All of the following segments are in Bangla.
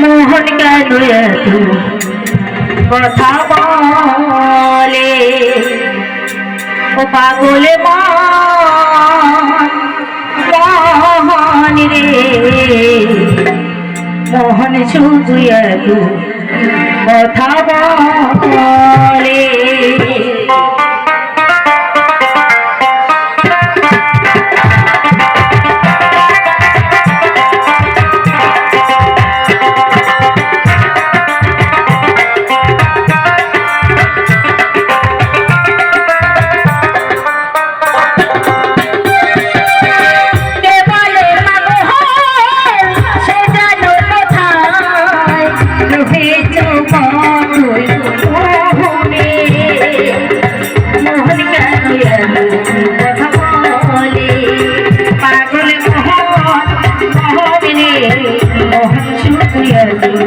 মোহন কেন এত কথা বলে। ও পাগলে মন রে। মোহন শুধু এত কথা বলে।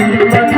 啊。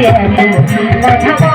Yeah.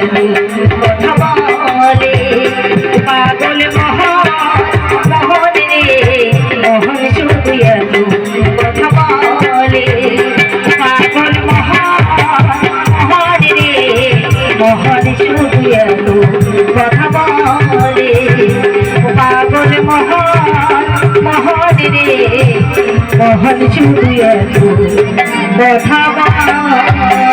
কথা বলে পাগল মহা মোহন রে মোহন কথা বলে পাগল মহা মোহন মহান মোহন শুধু পাগল রে মোহন কথা বলে